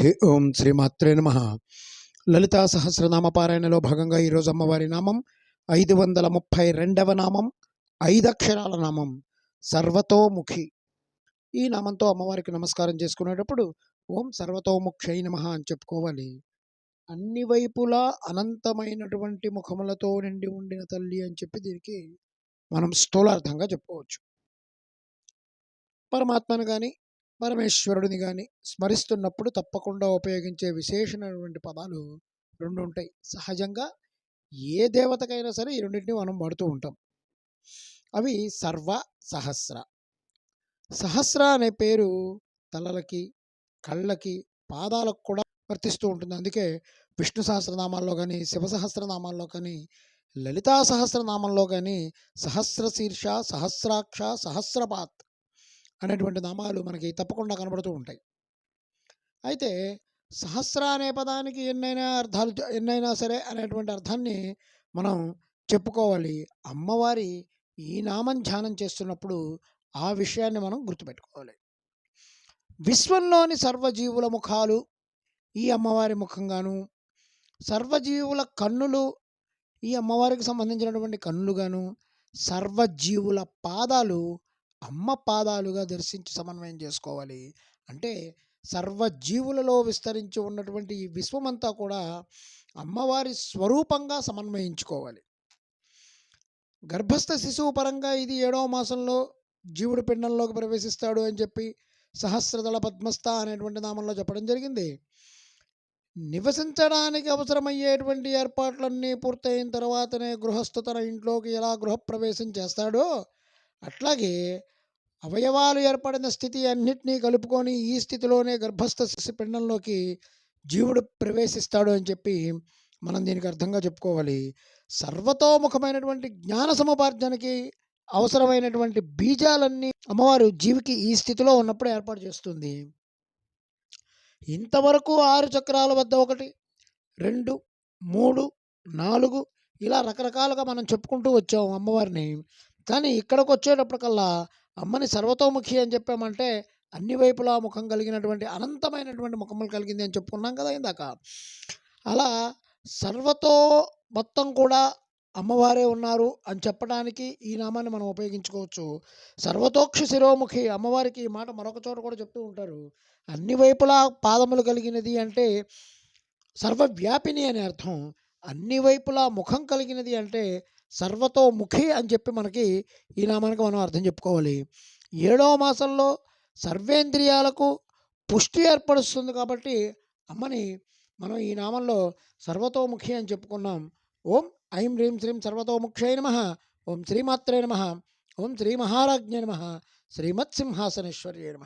హే ఓం శ్రీ మాత్రే నమ. లలితా సహస్రనామ పారాయణలో భాగంగా ఈరోజు అమ్మవారి నామం ఐదు వందల ముప్పై రెండవ నామం ఐదక్షరాల నామం సర్వతోముఖి. ఈ నామంతో అమ్మవారికి నమస్కారం చేసుకునేటప్పుడు ఓం సర్వతోముఖై నమ అని చెప్పుకోవాలి. అన్ని వైపులా అనంతమైనటువంటి ముఖములతో నిండి ఉండిన తల్లి అని చెప్పి దీనికి మనం స్థూలార్థంగా చెప్పుకోవచ్చు. పరమాత్మను కానీ పరమేశ్వరుడిని కానీ స్మరిస్తున్నప్పుడు తప్పకుండా ఉపయోగించే విశేషమైనటువంటి పదాలు రెండు ఉంటాయి. సహజంగా ఏ దేవతకైనా సరే ఈ రెండింటిని మనం వాడుతూ ఉంటాం. అవి సర్వ సహస్ర. సహస్ర అనే పేరు తలలకి కళ్ళకి పాదాలకు కూడా వర్తిస్తూ ఉంటుంది. అందుకే విష్ణు సహస్రనామాల్లో కానీ శివ సహస్రనామాల్లో కానీ లలితా సహస్రనామంలో కానీ సహస్ర శీర్ష సహస్రాక్ష సహస్రపాత్ అనేటువంటి నామాలు మనకి తప్పకుండా కనబడుతూ ఉంటాయి. అయితే సహస్ర అనే పదానికి ఎన్నైనా అర్థాలు ఎన్నైనా సరే అనేటువంటి అర్థాన్ని మనం చెప్పుకోవాలి. అమ్మవారి ఈ నామం ధ్యానం చేస్తున్నప్పుడు ఆ విషయాన్ని మనం గుర్తుపెట్టుకోవాలి. విశ్వంలోని సర్వజీవుల ముఖాలు ఈ అమ్మవారి ముఖంగాను సర్వజీవుల కన్నులు ఈ అమ్మవారికి సంబంధించినటువంటి కన్నులుగాను సర్వజీవుల పాదాలు అమ్మ పాదాలుగా దర్శించి సమన్వయం చేసుకోవాలి. అంటే సర్వజీవులలో విస్తరించి ఉన్నటువంటి ఈ విశ్వమంతా కూడా అమ్మవారి స్వరూపంగా సమన్వయించుకోవాలి. గర్భస్థ శిశువు పరంగా ఇది ఏడవ మాసంలో జీవుడు పిండంలోకి ప్రవేశిస్తాడు అని చెప్పి సహస్రదళ పద్మస్థ అనేటువంటి నామంలో చెప్పడం జరిగింది. నివసించడానికి అవసరమయ్యేటువంటి ఏర్పాట్లన్నీ పూర్తయిన తర్వాతనే గృహస్థు తన ఇంట్లోకి ఎలా గృహప్రవేశం చేస్తాడో అట్లాగే అవయవాలు ఏర్పడిన స్థితి అన్నిటినీ కలుపుకొని ఈ స్థితిలోనే గర్భస్థ శిశు పిండంలోకి జీవుడు ప్రవేశిస్తాడు అని చెప్పి మనం దీనికి అర్థంగా చెప్పుకోవాలి. సర్వతోముఖమైనటువంటి జ్ఞాన సముపార్జనకి అవసరమైనటువంటి బీజాలన్నీ అమ్మవారు జీవికి ఈ స్థితిలో ఉన్నప్పుడు ఏర్పాటు చేస్తుంది. ఇంతవరకు ఆరు చక్రాల వద్ద ఒకటి రెండు మూడు నాలుగు ఇలా రకరకాలుగా మనం చెప్పుకుంటూ వచ్చాం అమ్మవారిని. కానీ ఇక్కడికి వచ్చేటప్పటికల్లా అమ్మని సర్వతోముఖి అని చెప్పామంటే అన్ని వైపులా ముఖం కలిగినటువంటి అనంతమైనటువంటి ముఖములు కలిగింది అని చెప్పుకున్నాం కదా ఇందాక. అలా సర్వతో మొత్తం కూడా అమ్మవారే ఉన్నారు అని చెప్పడానికి ఈ నామాన్ని మనం ఉపయోగించుకోవచ్చు. సర్వతోక్ష శిరోముఖి అమ్మవారికి ఈ మాట మరొక చోట కూడా చెప్తూ ఉంటారు. అన్ని వైపులా పాదములు కలిగినది అంటే సర్వవ్యాపిని అని అర్థం. అన్ని వైపులా ముఖం కలిగినది అంటే సర్వతో ముఖి అని చెప్పి మనకి ఈ నామానికి మనం అర్థం చెప్పుకోవాలి. ఏడవ మాసంలో సర్వేంద్రియాలకు పుష్టి ఏర్పరుస్తుంది కాబట్టి అమ్మని మనం ఈ నామంలో సర్వతోముఖి అని చెప్పుకున్నాం. ఓం ఐం హ్రీం శ్రీం సర్వతోముఖ్యై నమ. ఓం శ్రీమాత్రే నమ. ఓం శ్రీ మహారాజ్ఞ నమ. శ్రీమత్సింహాసనేశ్వర్యే నమ.